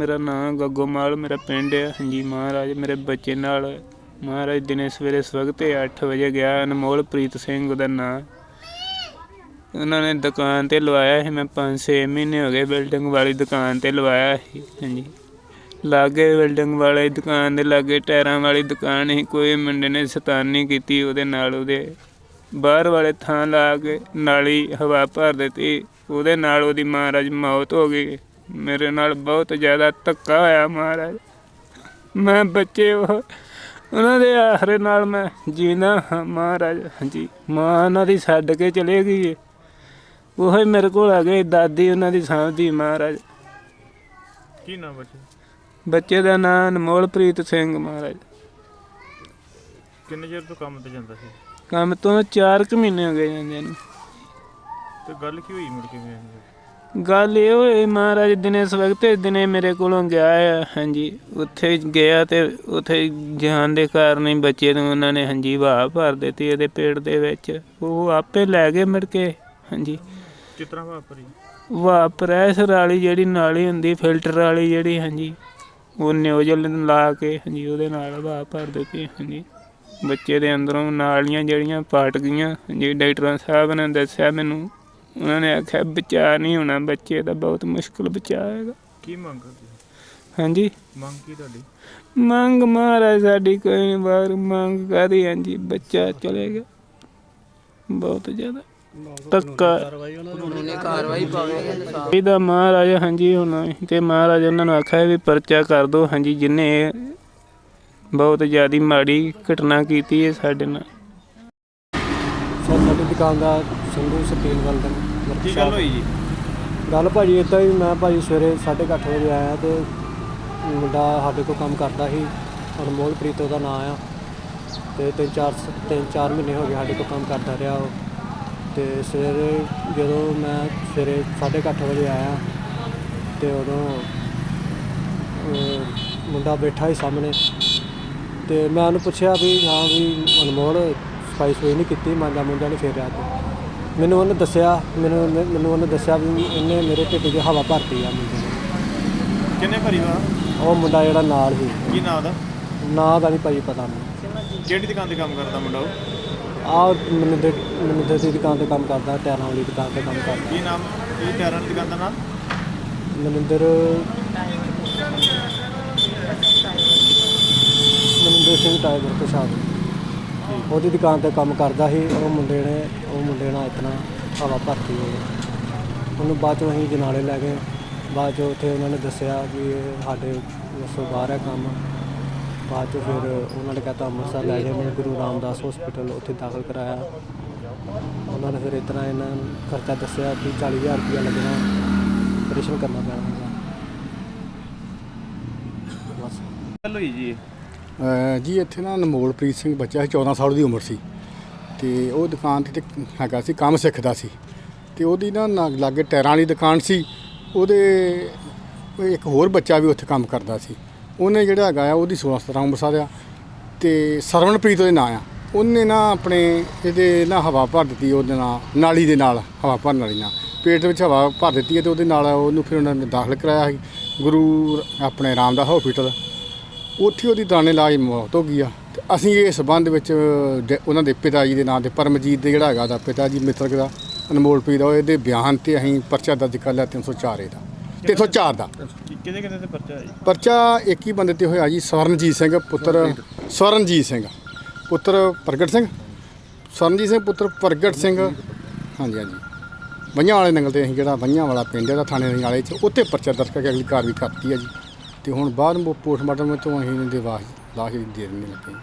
ਮੇਰਾ ਨਾਮ ਗੱਗੋਮਾਲ, ਮੇਰਾ ਪਿੰਡ ਹੈ ਹਾਂਜੀ ਮਹਾਰਾਜ, ਮੇਰੇ ਬੱਚੇ ਨਾਲ। ਮਹਾਰਾਜ, ਦਿਨੇ ਸਵੇਰੇ ਸਵਖਤੇ 8 ਵਜੇ ਗਿਆ ਅਨਮੋਲ ਪ੍ਰੀਤ ਸਿੰਘ ਉਹਦਾ ਨਾਂ। ਉਹਨਾਂ ਨੇ ਦੁਕਾਨ ਤੇ ਲਵਾਇਆ ਸੀ, ਮੈਂ 5-6 ਮਹੀਨੇ ਹੋ ਗਏ ਬਿਲਡਿੰਗ ਵਾਲੀ ਦੁਕਾਨ ਤੇ ਲਵਾਇਆ ਸੀ, ਹਾਂਜੀ। ਲਾਗੇ ਬਿਲਡਿੰਗ ਵਾਲੀ ਦੁਕਾਨ ਦੇ ਲਾਗੇ ਟਾਇਰਾਂ ਵਾਲੀ ਦੁਕਾਨ ਸੀ, ਕੋਈ ਮੁੰਡੇ ਨੇ ਸ਼ੈਤਾਨੀ ਕੀਤੀ ਉਹਦੇ ਨਾਲ ਉਹਦੇ। ਬਾਹਰ ਵਾਲੇ ਥਾਂ ਲਾ ਕੇ ਨਾਲੀ ਹਵਾ ਭਰ ਦਿੱਤੀ, ਉਹਦੇ ਨਾਲ ਉਹਦੀ ਮਹਾਰਾਜ ਮੌਤ ਹੋ ਗਈ। ਮੇਰੇ ਨਾਲ ਬਹੁਤ ਜ਼ਿਆਦਾ ਧੱਕਾ ਹੋਇਆ ਮਹਾਰਾਜ। ਮੈਂ ਬੱਚੇ ਉਹ ਉਹਨਾਂ ਦੇ ਆਖਰੇ ਨਾਲ ਮੈਂ ਜੀਣਾ ਹਾਂ ਮਹਾਰਾਜ। ਹਾਂਜੀ ਮਾਂ ਉਹਨਾਂ ਦੀ ਛੱਡ ਕੇ ਚਲੇ ਗਈ ਏ। ਉਹ ਹੀ ਮੇਰੇ ਕੋਲ ਆ ਗਏ ਦਾਦੀ ਉਹਨਾਂ ਦੀ ਸਾਂਭਦੀ ਮਹਾਰਾਜ। ਕੀ ਨਾਮ ਬੱਚੇ ਬੱਚੇ ਦਾ ਨਾਂ ਅਨਮੋਲਪ੍ਰੀਤ ਸਿੰਘ ਮਹਾਰਾਜ। ਕਿੰਨੇ ਚਿਰ ਤੋਂ ਕੰਮ ਤੇ ਜਾਂਦਾ ਸੀ? ਕੰਮ ਤੋਂ 4 ਕੁ ਮਹੀਨੇ ਹੋ ਗਏ ਜਾਂਦੇ ਨੂੰ। ਤੇ ਗੱਲ ਕੀ ਹੋਈ ਮੁੜ ਕੇ ਵੀ? ਗੱਲ ਇਹ ਹੋਈ ਮਹਾਰਾਜ ਦਿਨੇ ਸਵਖਤੇ ਦਿਨੇ ਮੇਰੇ ਕੋਲੋਂ ਗਿਆ ਆ ਹਾਂਜੀ। ਉੱਥੇ ਗਿਆ ਤੇ ਉੱਥੇ ਜਾਣ ਦੇ ਕਾਰਨ ਹੀ ਬੱਚੇ ਨੂੰ ਉਹਨਾਂ ਨੇ ਹਾਂਜੀ ਵਾਹ ਭਰ ਦਿੱਤੀ ਇਹਦੇ ਪੇਟ ਦੇ ਵਿੱਚ। ਉਹ ਆਪੇ ਲੈ ਗਏ ਮੁੜ ਕੇ ਹਾਂਜੀ। ਤਰ੍ਹਾਂ ਵਾਪਰੀ ਵਾਹ ਪ੍ਰੈਸ਼ਰ ਵਾਲੀ ਜਿਹੜੀ ਨਾਲੀ ਹੁੰਦੀ ਫਿਲਟਰ ਵਾਲੀ ਜਿਹੜੀ ਹਾਂਜੀ। ਉਹ ਨਿਊਜ਼ਲ ਲਾ ਕੇ ਹਾਂਜੀ ਉਹਦੇ ਨਾਲ ਵਾਹ ਭਰ ਦਿੱਤੀ ਹਾਂਜੀ। ਬੱਚੇ ਦੇ ਅੰਦਰੋਂ ਨਾਲੀਆਂ ਜਿਹੜੀਆਂ ਪਾਟ ਗਈਆਂ ਹਾਂਜੀ ਡਾਕਟਰਾਂ ਸਾਹਿਬ ਨੇ ਦੱਸਿਆ ਮੈਨੂੰ। ਉਹਨਾਂ ਨੇ ਆਖਿਆ ਬਚਾ ਨਹੀਂ ਹੋਣਾ ਬੱਚੇ ਦਾ ਬਹੁਤ ਮੁਸ਼ਕਲ ਬਚਾ ਹੈਗਾ ਕੀ ਮੰਗ ਕਰਦੇ ਹਾਂਜੀ? ਮੰਗ ਕੀ ਤੁਹਾਡੀ? ਮੰਗ ਮਹਾਰਾਜ ਸਾਡੀ ਕੋਈ ਨਹੀਂ ਬਾਹਰ ਮੰਗ ਕਰੀ ਹਾਂਜੀ ਬੱਚਾ ਚਲੇਗਾ ਬਹੁਤ ਜ਼ਿਆਦਾ। ਤੱਕਾ ਕਾਨੂੰਨੀ ਕਾਰਵਾਈ ਪਾਵੇ ਇਹਦਾ ਮਹਾਰਾਜ ਹਾਂਜੀ ਹੁਣ ਤੇ ਮਹਾਰਾਜ ਉਹਨਾਂ ਨੂੰ ਆਖਿਆ ਵੀ ਪਰਚਾ ਕਰ ਦੋ ਹਾਂਜੀ ਜਿਨੇ ਬਹੁਤ ਜ਼ਿਆਦੀ ਮਾੜੀ ਘਟਨਾ ਕੀਤੀ ਹੈ ਸਾਡੇ ਨਾਲ। ਸਰ ਸਾਡੀ ਦੁਕਾਨ ਦਾ ਸੰਧੂ ਸਟੀਲ ਵੈਲਡਰ ਕੀ ਗੱਲ ਹੋਈ ਜੀ? ਗੱਲ ਭਾਜੀ ਇਦਾਂ ਹੀ ਮੈਂ ਭਾਜੀ ਸਵੇਰੇ 8:30 ਵਜੇ ਆਇਆ ਤੇ ਮੁੰਡਾ ਸਾਡੇ ਕੋਲ ਕੰਮ ਕਰਦਾ ਸੀ ਅਨਮੋਲਪ੍ਰੀਤ ਉਹਦਾ ਨਾਮ ਆ। ਤੇ ਤਿੰਨ ਚਾਰ ਤਿੰਨ ਚਾਰ ਮਹੀਨੇ ਹੋ ਗਏ ਸਾਡੇ ਕੋਲ ਕੰਮ ਕਰਦਾ ਰਿਹਾ ਉਹ। ਤੇ ਸਵੇਰੇ ਜਦੋਂ ਮੈਂ ਸਵੇਰੇ 8:30 ਵਜੇ ਆਇਆ ਤੇ ਉਦੋਂ ਮੁੰਡਾ ਬੈਠਾ ਹੀ ਸਾਹਮਣੇ ਤੇ ਮੈਂ ਉਹਨੂੰ ਪੁੱਛਿਆ ਵੀ ਹਾਂ ਵੀ ਅਨਮੋਲ ਸਫ਼ਾਈ ਸਫ਼ਾਈ ਨਹੀਂ ਕੀਤੀ ਮਾਂਜਾ ਮੁੰਜਾ ਨਹੀਂ ਫੇਰਿਆ ਤੇ ਮੈਨੂੰ ਉਹਨੇ ਦੱਸਿਆ ਮੈਨੂੰ ਉਹਨੇ- ਮੈਨੂੰ ਉਹਨੇ ਦੱਸਿਆ ਵੀ ਇਹਨੇ ਮੇਰੇ ਢਿੱਡ 'ਚ ਹਵਾ ਭਰਤੀ ਆ ਮੁੰਡੇ ਨੇ। ਕਿੰਨੇ ਪਰਿਵਾਰ ਉਹ ਮੁੰਡਾ ਜਿਹੜਾ ਨਾਲ ਸੀ। ਕੀ ਨਾਮ ਦਾ ਨਾਂ ਦਾ ਨਹੀਂ ਭਾਜੀ ਪਤਾ ਮੈਨੂੰ। ਕਿਹੜੀ ਦੁਕਾਨ ਤੇ ਕੰਮ ਕਰਦਾ ਮੁੰਡਾ ਉਹ? ਆ ਮੈਨੂੰ ਦੇ ਮੈਨੂੰ ਦੇ ਦੀ ਦੁਕਾਨ ਤੇ ਕੰਮ ਕਰਦਾ ਟਾਇਰਾਂ ਵਾਲੀ ਦੁਕਾਨ ਤੇ ਕੰਮ ਕਰਦਾ। ਕੀ ਨਾਮ? ਇਹ ਟਾਇਰਾਂ ਦੀ ਦੁਕਾਨ ਦਾ ਨਾਮ? ਮਨਿੰਦਰ ਮਨਿੰਦਰ ਸਿੰਘ ਟਾਈਗਰ ਪ੍ਰਸ਼ਾਦ। ਉਹਦੀ ਦੁਕਾਨ ਤੇ ਕੰਮ ਕਰਦਾ ਸੀ, ਉਹ ਮੁੰਡੇ ਨੇ, ਉਹ ਮੁੰਡੇ ਨਾਲ ਇਤਨਾ ਹਵਾ ਭਰਤੀ ਹੋਈ। ਉਹਨੂੰ ਬਾਅਦ ਚੋਂ ਅਸੀਂ ਜਨਾਲੇ ਲੈ ਗਏ। ਬਾਅਦ ਚੋਂ ਉੱਥੇ ਉਹਨਾਂ ਨੇ ਦੱਸਿਆ ਵੀ ਇਹ ਸਾਡੇ ਉਸੋਂ ਬਾਹਰ ਹੈ ਕੰਮ। ਬਾਅਦ ਚੋਂ ਫਿਰ ਉਹਨਾਂ ਨੇ ਕਹਤਾ ਅੰਮ੍ਰਿਤਸਰ ਲੈ ਗਏ ਮੈਨੂੰ ਗੁਰੂ ਰਾਮਦਾਸ ਹਸਪੀਟਲ ਉੱਥੇ ਦਾਖਲ ਕਰਾਇਆ। ਉਹਨਾਂ ਨੇ ਫਿਰ ਇਤਨਾ ਇਹਨਾਂ ਨੂੰ ਖਰਚਾ ਦੱਸਿਆ ਕਿ 40000 ਰੁਪਇਆ ਲੱਗਣਾ ਆਪਰੇਸ਼ਨ ਕਰਨਾ ਪੈਣਾ ਹੈਗਾ। ਬਸ। ਗੱਲ ਹੋਈ ਜੀ। ਜੀ, ਇੱਥੇ ਨਾ ਅਨਮੋਲਪ੍ਰੀਤ ਸਿੰਘ ਬੱਚਾ ਸੀ 14 ਸਾਲ ਦੀ ਉਮਰ ਸੀ ਤੇ ਉਹ ਦੁਕਾਨ ਤੇ ਹੈਗਾ ਸੀ, ਕੰਮ ਸਿੱਖਦਾ ਸੀ ਤੇ ਉਹਦੀ ਨਾ ਲਾਗੇ ਟਾਇਰਾਂ ਵਾਲੀ ਦੁਕਾਨ ਸੀ, ਉਹਦੇ ਇੱਕ ਹੋਰ ਬੱਚਾ ਵੀ ਉੱਥੇ ਕੰਮ ਕਰਦਾ ਸੀ, ਉਹਨੇ ਜਿਹੜਾ ਹੈਗਾ ਆ, ਉਹਦੀ 16 17 ਉਮਰ ਸਾਰਿਆ ਤੇ ਸਰਵਣਪ੍ਰੀਤ ਉਹਦੇ ਨਾਂ ਆ, ਉਹਨੇ ਨਾ ਆਪਣੇ ਇਹਦੇ ਨਾ ਹਵਾ ਭਰ ਦਿੱਤੀ ਉਹਦੇ ਨਾਲ, ਨਾਲੀ ਦੇ ਨਾਲ, ਹਵਾ ਭਰਨ ਵਾਲੀ ਨਾਲ, ਪੇਟ ਵਿੱਚ ਹਵਾ ਭਰ ਦਿੱਤੀ ਹੈ ਤੇ ਉਹਦੇ ਨਾਲ ਉਹਨੂੰ ਫਿਰ ਉਹਨਾਂ ਨੇ ਦਾਖਲ ਕਰਾਇਆ ਸੀ, ਗੁਰੂ ਆਪਣੇ ਰਾਮਦਾਸ ਹਸਪੀਟਲ ਉੱਥੇ ਉਹਦੀ ਦਾਣੇ ਇਲਾਜ ਮੌਤ ਹੋ ਗਈ ਆ। ਤੇ ਅਸੀਂ ਇਸ ਸੰਬੰਧ ਵਿੱਚ ਡ- ਉਹਨਾਂ ਦੇ ਪਿਤਾ ਜੀ ਦੇ ਨਾਂ ਤੇ ਪਰਮਜੀਤ ਦੇ ਜਿਹੜਾ ਹੈਗਾ ਦਾ ਪਿਤਾ ਜੀ ਮਿੱਤਰਕ ਦਾ ਅਨਮੋਲਪ੍ਰੀਤ ਦਾ ਇਹਦੇ ਬਿਆਨ ਤੇ ਅਸੀਂ ਪਰਚਾ ਦਰਜ ਕਰ ਲਿਆ 304 ਇਹਦਾ 304 ਦਾ। ਕਿਹਦੇ ਕਿਹਦੇ ਤੇ ਪਰਚਾ ਹੈ ਜੀ? ਪਰਚਾ ਇੱਕ ਹੀ ਬੰਦੇ ਤੇ ਹੋਇਆ ਜੀ ਸਵਰਨਜੀਤ ਸਿੰਘ ਪੁੱਤਰ ਸਵਰਨਜੀਤ ਸਿੰਘ ਪੁੱਤਰ ਪ੍ਰਗਟ ਸਿੰਘ ਸਵਰਨਜੀਤ ਸਿੰਘ ਪੁੱਤਰ ਪ੍ਰਗਟ ਸਿੰਘ। ਹਾਂਜੀ ਹਾਂਜੀ। ਬੰਨ੍ਹਾਂ ਵਾਲੇ ਨੰਗਲ ਤੇ ਅਸੀਂ ਜਿਹੜਾ ਬੰਨ੍ਹਾਂ ਵਾਲਾ ਪਿੰਡ ਹੈ ਦਾ ਥਾਣੇ ਦੇ ਨਾਲੇ 'ਚ ਉੱਥੇ ਪਰਚਾ ਦਰਜ ਕਰਕੇ ਅਗਲੀ ਕਾਰਵਾਈ ਕਰਤੀ ਹੈ ਜੀ। ਤੇ ਹੁਣ ਬਾਅਦ ਪੋਸਟਮਾਰਟਮ ਤੋਂ ਅਸੀਂ ਇਹਦੇ ਵਾਸ ਲਾਸ਼ ਦੇ ਦੇਣ ਲੱਗੇ।